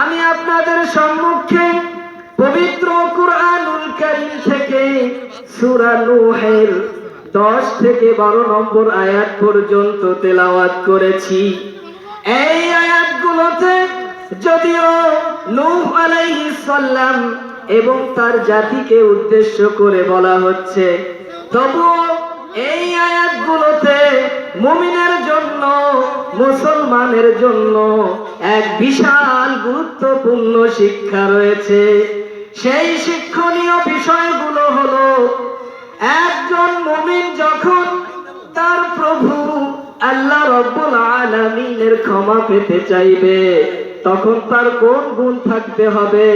আমি আপনাদের সম্মুখে পবিত্র কুরআনুল কারীম থেকে সূরা নূহের 10 থেকে 12 নম্বর আয়াত পর্যন্ত তেলাওয়াত করেছি। এই আয়াতগুলোতে যদিও নূহ আলাইহিস সালাম এবং তার জাতিকে উদ্দেশ্য করে বলা হচ্ছে, তবুও এই আয়াতগুলোতে মুমিনের জন্য, মুসলমানের জন্য এক বিশাল গুরুত্বপূর্ণ শিক্ষা রয়েছে। সেই শিক্ষণীয় বিষয়গুলো হলো, একজন মুমিন যখন তার প্রভু আল্লাহ রব্বুল আলামিনের ক্ষমা পেতে চাইবে, তখন তার কোন গুণ থাকতে হবে,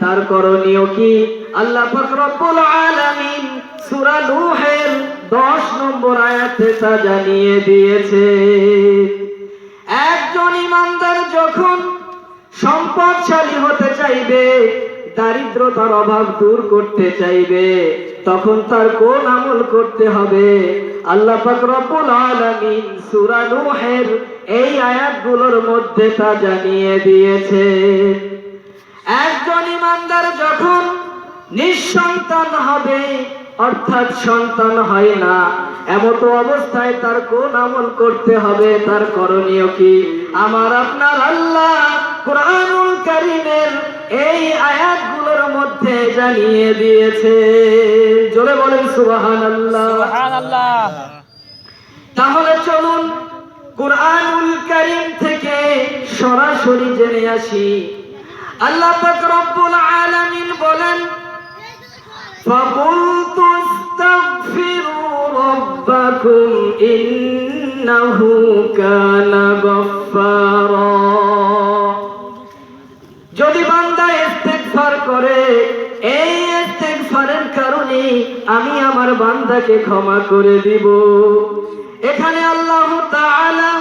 তার করণীয় কি? আল্লাহ পাক রব্বুল আলামিন সূরা নূহের 10 নম্বর আয়াতে তা জানিয়ে দিয়েছে। একজন ইমানদার যখন সম্পদশালী হতে চাইবে, দারিদ্রতার অভাব দূর করতে চাইবে, তখন তার কোন আমল করতে হবে? আল্লাহ পাক রব্বুল আলামিন সূরা এই আয়াতগুলোর মধ্যে তা জানিয়ে দিয়েছে। একজন ইমানদার যখন নিঃসন্তান হবে অর্থাৎ সন্তান হয় না এমত অবস্থায় তার কোন আমল করতে হবে তার করণীয় কি আমার আপনার আল্লাহ কোরআনুল কারীমের এই আয়াতগুলোর মধ্যে জানিয়ে দিয়েছে জোরে বলেন সুবহানাল্লাহ সুবহানাল্লাহ তাহলে চলুন কোরআনুল কারীম থেকে সরাসরি জেনে আসি আল্লাহ পাক রব্বুল আলামিন বলেন فقلت استغفروا ربكم إنه كان غفارا যদি বান্দা ইস্তেগফার করে এই ইস্তেগফারের কারণে আমি আমার বান্দাকে ক্ষমা করে দিব এখানে আল্লাহ তাআলা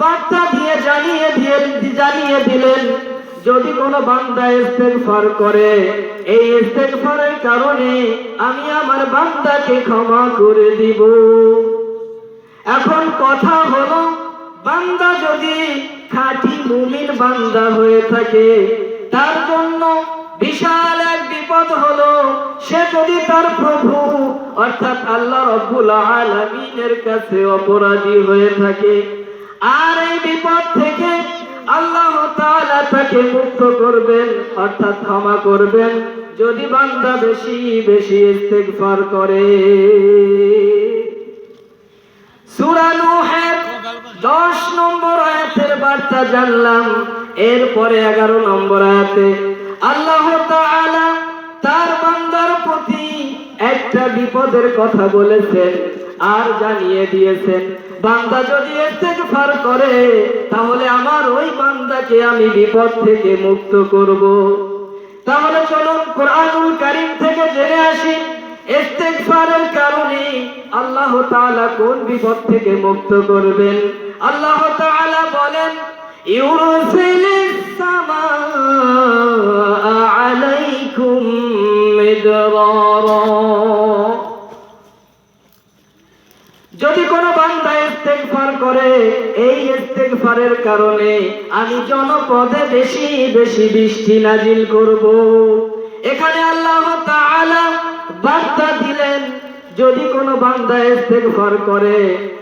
বার্তা দিয়ে জানিয়ে দিয়ে জানিয়ে দিলেন যদি কোনো বান্দা ইস্তেগফার করে, এই ইস্তেগফারের কারণে আমি আমার বান্দাকে ক্ষমা করে দিব। এখন কথা হলো, বান্দা যদি খাঁটি মুমিন বান্দা হয়ে থাকে, তার জন্য বিশাল এক বিপদ হলো, সে যদি তার প্রভু, অর্থাৎ আল্লাহ রব্বুল আলামিনের কাছে অপরাধী হয়ে থাকে, আর এই বিপদ থেকে আল্লাহ তাকে মুক্ত করবেন, অর্থাৎ ক্ষমা করবেন, যদি বান্দা বেশি বেশি ইস্তেগফার করে। সূরা নূহের 10 নম্বর আয়াতের বার্তা জানলাম, এরপরে 11 নম্বর আয়াতে, আল্লাহ তাআলা তার বান্দার প্রতি একটা বিপদের কথা বলেছেন আর জানিয়ে দিয়েছেন বান্দা যদি ইস্তেগফার করে, তাহলে আমার ওই বান্দাকে আমি বিপদ থেকে মুক্ত করব। তাহলে চলুন কোরআনুল কারীম থেকে জেনে আসি, ইস্তেগফারের কারণে আল্লাহ তাআলা কোন বিপদ থেকে মুক্ত করবেন? আল্লাহ তাআলা বলেন, ইউরসিলিস সামাআ আলাইকুম মিদরারা যদি কোনো বান্দা ইস্তেগফার করে। এই ইস্তেগফারের কারণে আমি জনপদে বেশি বেশি বৃষ্টি নাজিল করব। এখানে আল্লাহ তাআলা বার্তা দিলেন, যদি কোনো বান্দা ইস্তেগফার করে,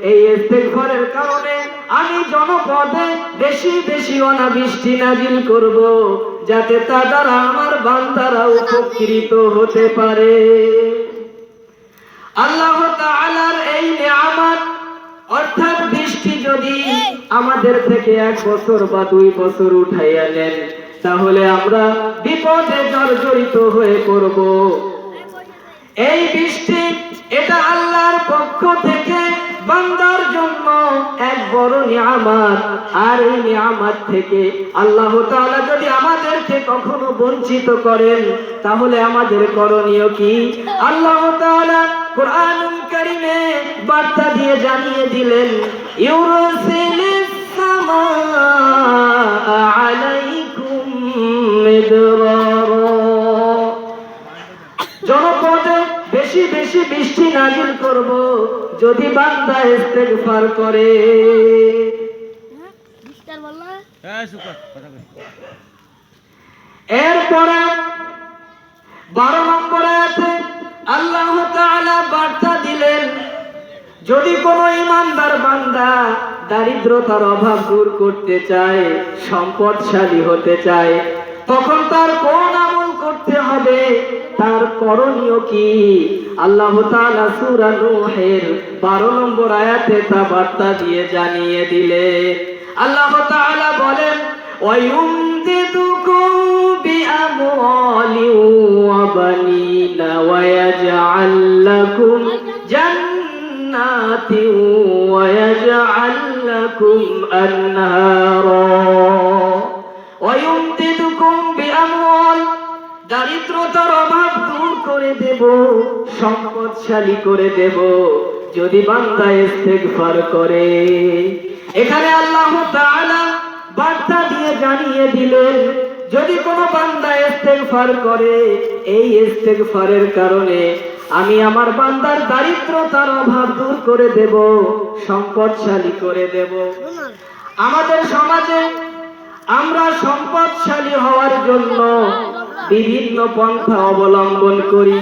এই ইস্তেগফারের কারণে আমি জনপদে বেশি বেশি অনাবৃষ্টি নাজিল করব, যাতে তা দ্বারা আমার বান্দারা উপকৃত হতে পারে। আল্লাহ তাআলার এই নিয়ামত অর্থাৎ বৃষ্টি যদি আমাদের থেকে এক বছর বা দুই বছর উঠাইয়া নেন তাহলে আমরা বিপদে জর্জরিত হয়ে পড়ব। এই বৃষ্টি এটা আল্লাহর পক্ষ থেকে বান্দার জন্য এক বড় নিয়ামত। আর এই নিয়ামত থেকে আল্লাহ তাআলা যদি আমাদেরকে কখনো বঞ্চিত করেন তাহলে আমাদের করণীয় কি? আল্লাহ তাআলা কোরআনুল কারীমে বার্তা দিয়ে জানিয়ে দিলেন ইউরসিলিস সামাআ আলাইকুম মিদরারা জনপদে বেশি বেশি বৃষ্টি নাজিল করব যদি বান্দা ইস্তেগফার করে। হ্যাঁ এরপরে বারো নম্বর আয়াতে আল্লাহ তালা বার্তা দিলেন, যদি কোনো ইমানদার বান্দা দারিদ্রতার অভাব দূর করতে চায়, সম্পদশালী হতে চায়, তখন তার কোন আমল করতে হবে? তার করণীয় কি? আল্লাহ তাআলা বারো নম্বর আয়াতে তা বার্তা দিয়ে জানিয়ে দিলে আল্লাহ বলেন, ওয়ায়ুমদিদুকুম বিআমওয়ালি لكم جنات ويجعل لكم أنهارا ويمددكم بأموال দারিদ্রতার অভাব দূর করে দেব সম্পদশালী করে দেব যদি বান্দা ইস্তেগফার করে এখানে আল্লাহ তাআলা বার্তা দিয়ে জানিয়ে দিলেন যদি কোনো বান্দা ইস্তেগফার করে এই ইস্তেগফারের কারণে আমি আমার বান্দার দারিদ্রতার অভাব দূর করে দেব, সম্পদশালী করে দেব। আমাদের সমাজে আমরা সম্পদশালী হওয়ার জন্য বিভিন্ন পন্থা অবলম্বন করি।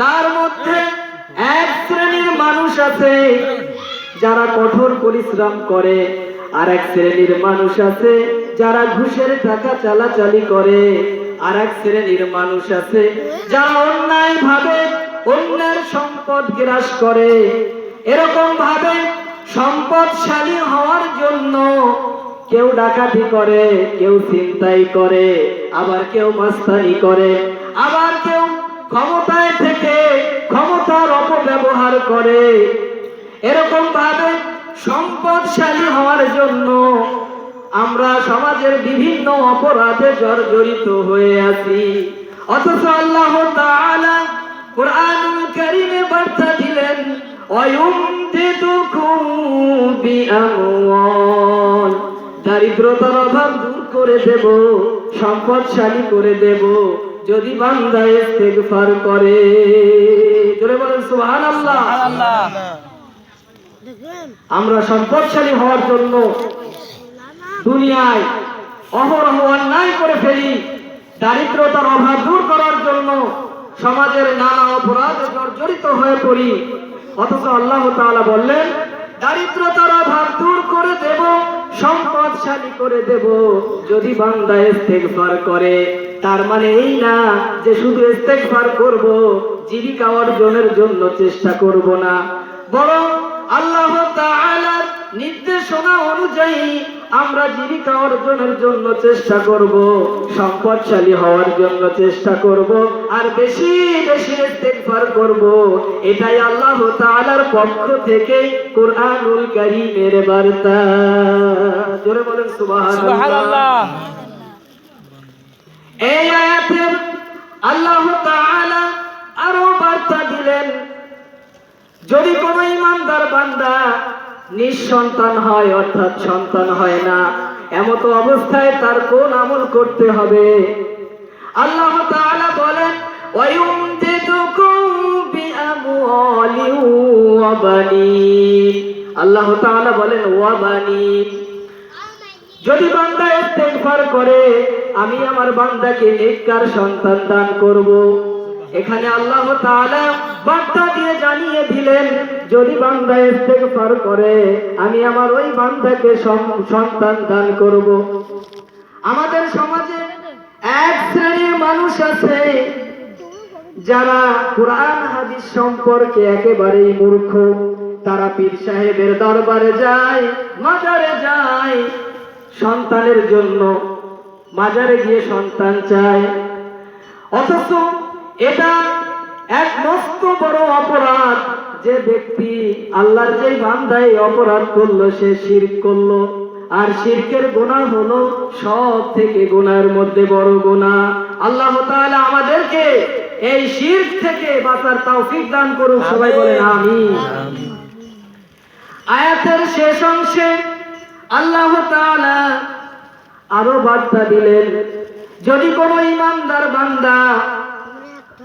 তার মধ্যে এক শ্রেণির মানুষ আছে যারা কঠোর পরিশ্রম করে, আর এক শ্রেণির মানুষ আছে যারা ঘুষের টাকা চালাচালি করে, আর এক শ্রেণির মানুষ আছে যারা অন্যায় ভাবে অন্যের সম্পদ গ্রাস করে। এরকম ভাবে সম্পদশালী হওয়ার জন্য কেউ ডাকাতি করে, কেউ চিন্তাই করে, আবার কেউ মাস্তানি করে, আবার কেউ ক্ষমতায় থেকে ক্ষমতার অপব্যবহার করে। এরকম ভাবে সম্পদশালী হওয়ার জন্য আমরা সমাজের বিভিন্ন অপরাধে জর্জরিত হয়ে আছি। অথচ আল্লাহ তাআলা কোরআনুল কারীমে বার্তা দিলেন দারিদ্রতার অভাব দূর করে দেব, সম্পদশালী করে দেব, যদি বান্দা ইস্তেগফার করে। আমরা সম্পদশালী হওয়ার জন্য দুনিয়ায় অহরহ অন্যায় করে ফেলি, দারিদ্রতার অভাব দূর করার জন্য সমাজের নানা অপরাধে জর্জরিত হয়ে পড়ি। অথচ আল্লাহ তাআলা বললেন, দারিদ্রতার অভাব দূর করে দেব, সম্পদশালী করে দেব। যদি বান্দা করে, তার মানে এই না যে শুধু ইস্তেগফার করব, জীবিকা অর্জনের জন্য চেষ্টা করব না। বরং আল্লাহ নির্দেশনা অনুযায়ী আমরা জীবিকা অর্জনের জন্য চেষ্টা করব সম্পদশালী হওয়ার জন্য চেষ্টা করব আর বেশি বেশি ইস্তেগফার করব। এটাই আল্লাহ তাআলার পক্ষ থেকে কোরআনুল কারীমের বার্তা। জোরে বলেন সুবহানাল্লাহ। এই আয়াতে আল্লাহ তাআলা আরও বার্তা দিলেন যদি কোনো ইমানদার বান্দা নিঃসন্তান হয়, অর্থাৎ সন্তান হয় না। এমত অবস্থায় তার কোন আমল করতে হবে? আল্লাহ তাআলা বলেন আল্লাহ তাআলা বলেন, ওয়া বানিন। যদি বান্দা করে, আমি আমার বান্দাকে নেককার সন্তান দান করব। এখানে আল্লাহ তাআলা বার্তা দিয়ে জানিয়ে দিলেন, যদি বান্দা ইস্তেগফার করে, আমি আমার ওই বান্দাকে সন্তান দান করব। আমাদের সমাজে এক শ্রেণির মানুষ আছে, যারা কোরআন, হাদিস সম্পর্কে একেবারেই মূর্খ। তারা পীর সাহেবের দরবারে যায়, মাজারে যায়, সন্তানের জন্য মাজারে গিয়ে সন্তান চায়। অথচ এটা এক মস্ত বড় অপরাধ। যে ব্যক্তি আল্লাহর যে বান্দায় অপরাধ করল সে শির করল। আর শিরকের গোনা হলো সব থেকে গোনার মধ্যে বড় গোনা আল্লাহ তাআলা আমাদেরকে এই শিরক থেকে বাঁচার তৌফিক দান করুন সবাই বলেন আমিন। আয়াতের শেষ অংশে আল্লাহ তাআলা আরও বার্তা দিলেন যদি কোনো ইমানদার বান্দা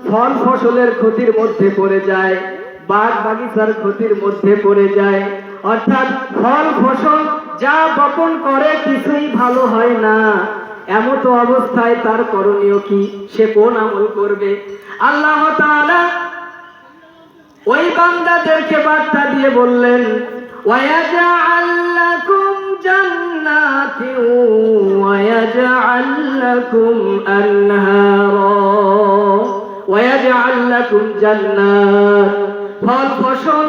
ফল ফসলের ক্ষতির মধ্যে পড়ে যায়, বাগ বাগিচার ক্ষতির মধ্যে পড়ে যায়। অর্থাৎ ফল, ফসল যা বপন করে কিছুই ভালো হয় না। এমত অবস্থায় তার করণীয় কি? সে কোন আমল করবে? আল্লাহ তাআলা ওই বান্দাদেরকে বার্তা দিয়ে বললেন ওয়াজাআল্লাকুম জান্নাতি ওয়াজাআল্লাকুম আনহারা। ওয়াজাল লাকুম জান্নাত ফল, ফসল,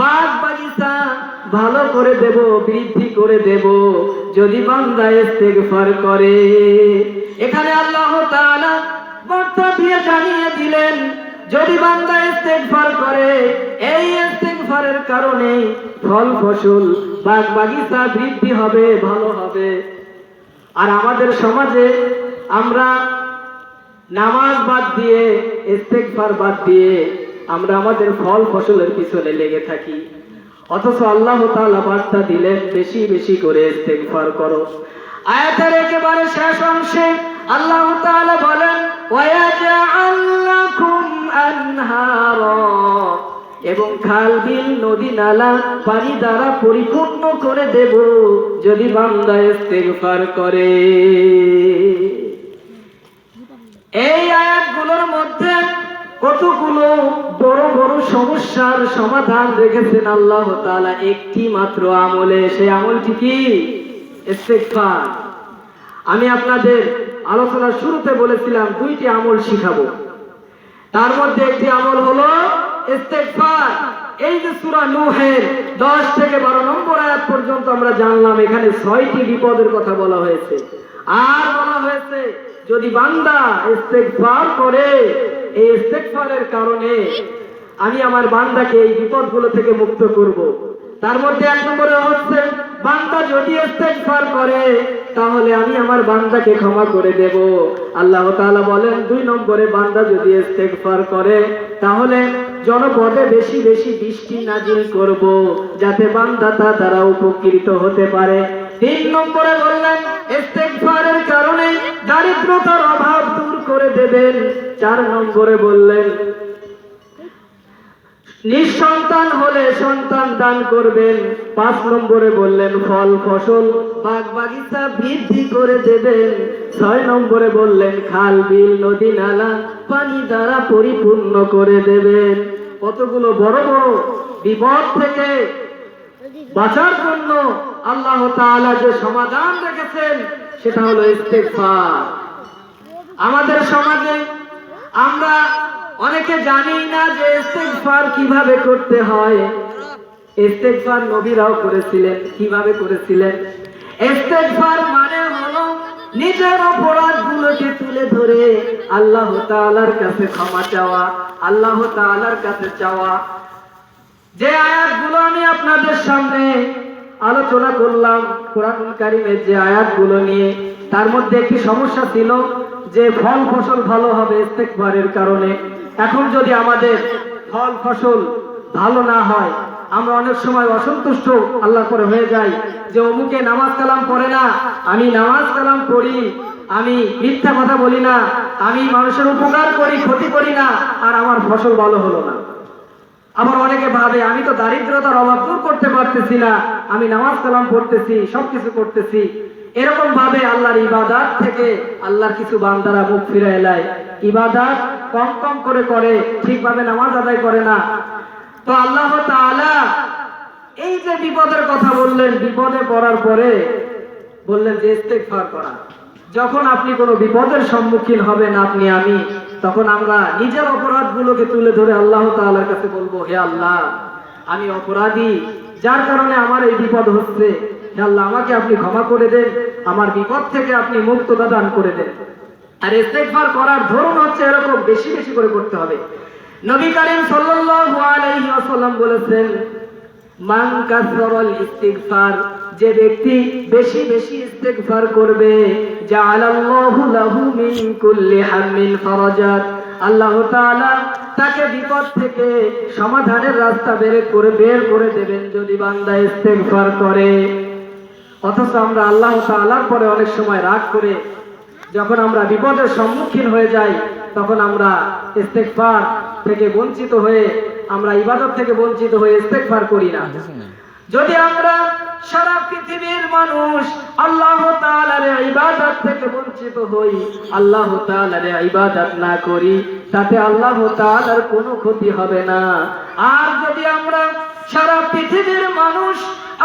বাগ ভালো করে দেব, বৃদ্ধি করে দেব, যদি বান্দা ইস্তেগফার করে। এখানে আল্লাহ তাআলা বার্তা দিয়ে জানিয়ে দিলেন, যদি বান্দা ইস্তেগফার করে, এই ইস্তেগফারের কারণে ফল, ফসল, বাগ বাগিচা বৃদ্ধি হবে, ভালো হবে। আর আমাদের সমাজে আমরা নামাজ বাদ দিয়ে, ইস্তেগফার বাদ দিয়ে আমরা আমাদের ফল ফসলের পিছনে লেগে থাকি। অথচ আল্লাহ তাআলা বার্তা দিলেন, বেশি বেশি করে ইস্তেগফার করো। আয়াতের একেবারে শেষ অংশে আল্লাহ তাআলা বলেন ওয়াজআল লাকুম আনহারা এবং খাল, বিল, নদী, নালা, পানি দ্বারা পরিপূর্ণ করে দেব, যদি বান্দা ইস্তেগফার করে। এই আয়াতগুলোর মধ্যে কতগুলো বড় বড় সমস্যার সমাধান রেখেছেন আল্লাহ তাআলা, একটি মাত্র আমলে। সেই আমলটি কি? আমি আপনাদের আলোচনার শুরুতে বলেছিলাম, দুইটি আমল শিখাবো। তার মধ্যে একটি আমল হলো এই যে সূরা নূহের 10 থেকে 12 নম্বর আয়াত পর্যন্ত আমরা জানলাম, এখানে ছয়টি বিপদের কথা বলা হয়েছে। আর হয়েছে। যদি বান্দা ইস্তেগফার করে, এই ইস্তেগফারের কারণে আমি আমার বান্দাকে এই বিপদগুলো থেকে মুক্ত করব। তার মধ্যে এক নম্বরে হচ্ছে, বান্দা যদি ইস্তেগফার করে, তাহলে আমি আমার বান্দাকে ক্ষমা করে দেব। আল্লাহ তাআলা বলেন, দুই নম্বরে বান্দা যদি ইস্তেগফার করে, তাহলে জনপদে বেশি বেশি বৃষ্টি নাজিল করব, যাতে বান্দা তা দ্বারা উপকৃত হতে পারে। তিন নম্বরে বললেন, ইস্তেগফারের কারণে দারিদ্রতার অভাব দূর করে দেবেন। চার নম্বরে বললেন, নিঃসন্তান হলে সন্তান দান করবেন। পাঁচ নম্বরে বললেন, ফল, ফসল বাগ বাগিচা বৃদ্ধি করে দেবেন। ছয় নম্বরে বললেন, খাল, বিল, নদী, নালা, পানি দ্বারা পরিপূর্ণ করে দেবেন। কতগুলো বড় বড় বিপদ থেকে বাঁচার জন্য আল্লাহ যে সমাধান রেখেছেন, সেটা হলো আমাদের সমাজে আমরা অনেকে জানি না যে ইস্তেগফার কীভাবে করতে হয়। ইস্তেগফার নবীরাও করেছিলেন, কীভাবে করেছিলেন? ইস্তেগফার মানে হলো নিজের অপরাধগুলোকে তুলে ধরে আল্লাহ তাআলার কাছে ক্ষমা চাওয়া, আল্লাহ তাআলার কাছে চাওয়া। যে আয়াতগুলো আমি আপনাদের সামনে আলোচনা করলাম কোরআন কারিমের যে আয়াতগুলো নিয়ে। তার মধ্যে একটি সমস্যা ছিল যে ফল ফসল ভালো হবে ইস্তেকবারের কারণে। এখন যদি আমাদের ফল ফসল ভালো না হয়, আমরা অনেক সময় অসন্তুষ্ট আল্লাহ করে হয়ে যাই যে অমুকে নামাজ কালাম পড়ে না, আমি নামাজ কালাম পড়ি, আমি মিথ্যা কথা বলি না, আমি মানুষের উপকার করি, ক্ষতি করি না, আর আমার ফসল ভালো হলো না। ভাবে আমি তো দারিদ্রতার অভাব দূর করতে পারতেছি না। আমি নামাজ কালাম পড়তেছি, সবকিছু করতেছি। এরকম ভাবে আল্লাহর ইবাদাত থেকে আল্লাহর কিছু বান্দারা মুখ ফিরে এলায় ইবাদাত কম কম করে করে, ঠিকভাবে নামাজ আদায় করে না। তো আল্লাহ এই যে বিপদের কথা বললেন, বিপদে পড়ার পরে বললেন যে ইস্তেগফার করা। যখন আপনি কোনো বিপদের সম্মুখীন হবেন, আপনি আমি। তখন আমরা নিজের অপরাধগুলোকে তুলে ধরে আল্লাহ তাআলার কাছে বলব, হে আল্লাহ, আমি অপরাধী, যার কারণে আমার এই বিপদ হচ্ছে। হে আল্লাহ, আমাকে আপনি ক্ষমা করে দেন, আমার বিপদ থেকে আপনি মুক্ততা দান করে দেন। আর ইস্তেগফার করার ধরন হচ্ছে এরকম, বেশি বেশি করে করতে হবে। নবী করিম সাল্লাল্লাহু আলাইহি ওয়াসাল্লাম বলেছেন মান কাসরাল ইস্তিগফার, যে ব্যক্তি বেশি বেশি ইস্তেগফার করবে, জাআলাল্লাহু লাহু মিন কুল্লি হাম্মিন ফারাজাত। আল্লাহ তাআলা তাকে বিপদ থেকে সমাধানের রাস্তা বের করে বের করে দেবেন যদি বান্দা ইস্তেগফার করে। অথচ আমরা আল্লাহ তাআলার পরে অনেক সময় রাগ করে, যখন আমরা বিপদের সম্মুখীন হয়ে যাই, তখন আমরা ইস্তেগফার থেকে বঞ্চিত হয়ে আমরা ইবাদত থেকে বঞ্চিত হয়ে ইস্তেগফার করি না। যদি আমরা সারা পৃথিবীর মানুষ আল্লাহ তাআলার ইবাদত থেকে বঞ্চিত হই, আল্লাহ তাআলার ইবাদত না করি, তাতে আল্লাহ তাআলার কোনো ক্ষতি হবে না। আর যদি আমরা সারা পৃথিবীর মানুষ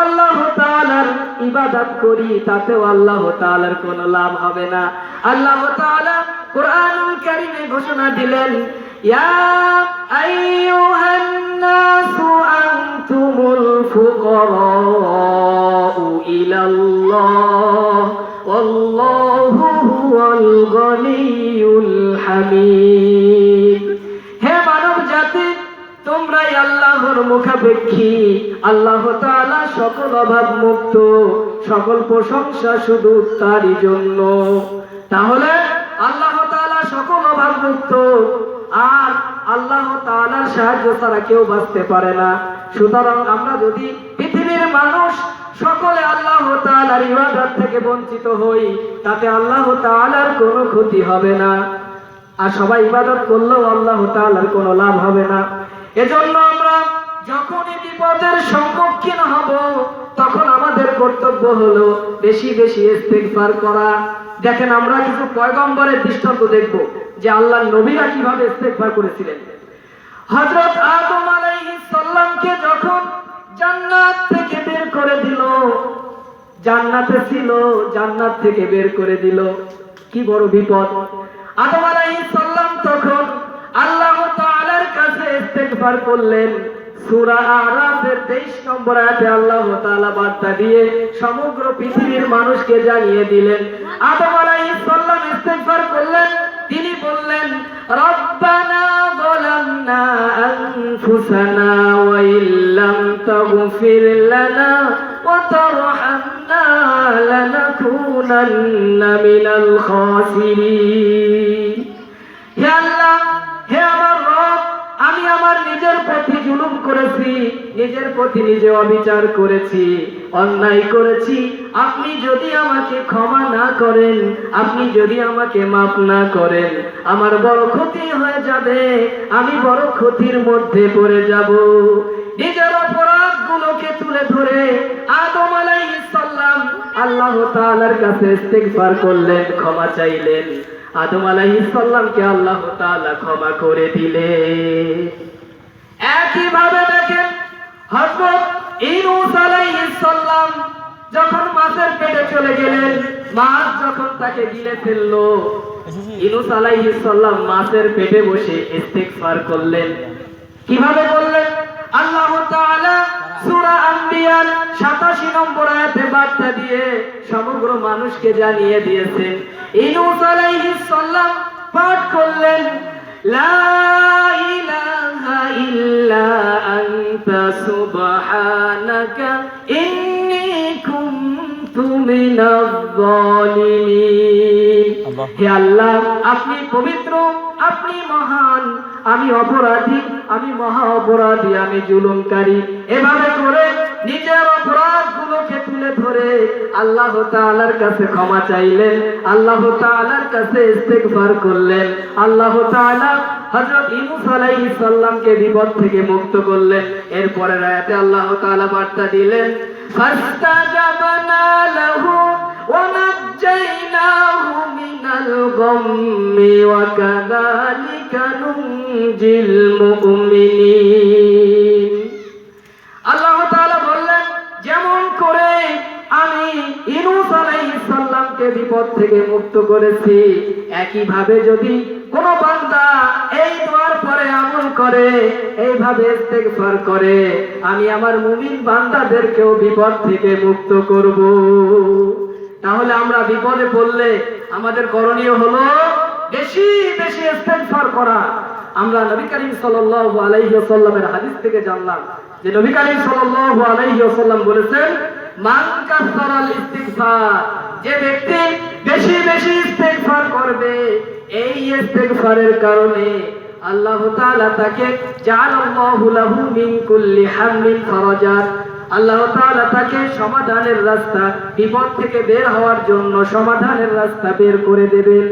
আল্লাহ তাআলার ইবাদত করি, তাতেও আল্লাহ তাআলার কোনো লাভ হবে না। আল্লাহ তাআলা কোরআনুল কারীমে ঘোষণা দিলেন ইয়া আইয়ুহান নাসু আনতুমুল ফুকারাউ ইলাল্লাহ ওয়াল্লাহু হুয়াল গনিয়ুল হামিদ হে মানব জাতি, তোমরাই আল্লাহর মুখাপেক্ষী। আল্লাহ তাআলা সকল অভাব মুক্ত, সকল প্রশংসা শুধু তারই জন্য। তাহলে আল্লাহ তাআলা সকল অভাব মুক্ত আর আল্লাহ তাআলার সাহায্য ছাড়া কেউ বাঁচতে পারে না। সুতরাং আমরা যদি পৃথিবীর মানুষ সকলে আল্লাহ তাআলার ইবাদত থেকে বঞ্চিত হই, তাতে আল্লাহ তাআলার কোনো ক্ষতি হবে না। আর সবাই ইবাদত করলেও আল্লাহ তাআলার কোনো লাভ হবে না। এজন্য আমরা যখনই বিপদের সম্মুখীন হব তখন আমাদের কর্তব্য হলো বেশি বেশি ইস্তেগফার করা। দেখেন, আমরা কিছু পয়গম্বরের দৃষ্টান্ত দেখব যে আল্লাহ নবীরা কীভাবে ইস্তেগফার করেছিলেন। হযরত আদম আলাইহিস সালামকে যখন জান্নাত থেকে বের করে দিল, জান্নাতে ছিল, জান্নাত থেকে বের করে দিল, কি বড় বিপদ। আদম আলাইহিস সালাম তখন আল্লাহ তাআলার কাছে ইস্তেগফার করলেন। সূরা আরাফের 23 নম্বর আয়াতে আল্লাহ তাআলা বার্তা দিয়ে সমগ্র পৃথিবীর মানুষকে জানিয়ে দিলেন। আদম আলাইহিস সালাম ইস্তেগফার করলেন। তিনি বললেন, রব্বানা যালামনা আনফুসানা ওয়া ইল্লাম তাগফির লানা ওয়া তারহামনা লানাকুনান্না মিনাল খাসিরিন। হে আল্লাহ, হে আমার রব আমি আমার নিজের প্রতি জুলুম করেছি, নিজের প্রতি নিজে অবিচার করেছি, অন্যায় করেছি। আপনি যদি আমাকে ক্ষমা না করেন, আপনি যদি আমাকে মাফ না করেন, আমার বড় ক্ষতি হয়ে যাবে, আমি বড় ক্ষতির মধ্যে পড়ে যাব। নিজের অপরাধ গুলোকে তুলে ধরে আদম আলাইহিস সালাম আল্লাহ তাআলার কাছে ইস্তেগফার করলেন, ক্ষমা চাইলেন। আদম আলাইহিস সালামকে আল্লাহ তাআলা ক্ষমা করে দিলে একই ভাবে দেখেন হযরত ইউনূস আলাইহিস যখন মাছের পেটে চলে গেলেন, মাছ যখন তাকে গিলে ফেলল ইউনূস আলাইহিস সালাম মাছের পেটে বসে ইস্তেগফার করলেন। কীভাবে করলেন? আল্লাহ তাআলা সূরা আম্বিয়ার 87 নম্বর আয়াতে বার্তা দিয়ে সমগ্র মানুষকে জানিয়ে দিয়েছেন ইনুস আলাইহিস সালাম পাঠ করলেন লা ইলাহা ইল্লা আনতা সুবহানাকা ইন্নী কুনতু মিনাজ জালিমিন হে আল্লাহ আপনি পবিত্র আপনি মহান আমি অপরাধী, আমি মহা অপরাধী, আমি জুলুমকারী। এভাবে করে নিজের অপরাধ গুলোকে তুলে ধরে আল্লাহ তাআলার কাছে ক্ষমা চাইলেন, আল্লাহ তাআলার কাছে ইস্তেগফার করলেন, আল্লাহ তাআলা হযরত ইউনূস আলাইহিস সালামকে বিপদ থেকে মুক্ত করলেন। এরপরে আয়াতে আল্লাহ তাআলা বার্তা দিলেন, ফাস্তাজাবনা লাহু ونجيناه من الغم وكذلك ننجي المؤمنين আল্লাহ তাআলা বললেন যেমন করে আমি ইনুস আলাইহিস সালামকে বিপদ থেকে মুক্ত করেছি একই ভাবে যদি কোন বান্দা এই দোয়ার পরে আমল করে এইভাবে ইস্তেগফার করে আমি আমার মুমিন বান্দাদেরকেও বিপদ থেকে মুক্ত করব তাহলে আমরা বিপদে পড়লে আমাদের করণীয় হলো বেশি বেশি ইস্তেগফার করা। আমরা নবী করিম সাল্লাল্লাহু আলাইহি ওয়াসাল্লামের হাদিস থেকে জানলাম যে নবী করিম সাল্লাল্লাহু আলাইহি ওয়াসাল্লাম বলেছেন, মান কাসরাল ইস্তিগফার যে ব্যক্তি বেশি বেশি ইস্তেগফার করবে, এই ইস্তেগফারের কারণে আল্লাহ তাআলা তাকে জাআলাল্লাহু লাহু মিন কুল্লি হাম্মিন ফারাজাত আল্লাহ তাআলা তাকে সমাধানের রাস্তা, বিপদ থেকে বের হওয়ার জন্য সমাধানের রাস্তা বের করে দেবেন।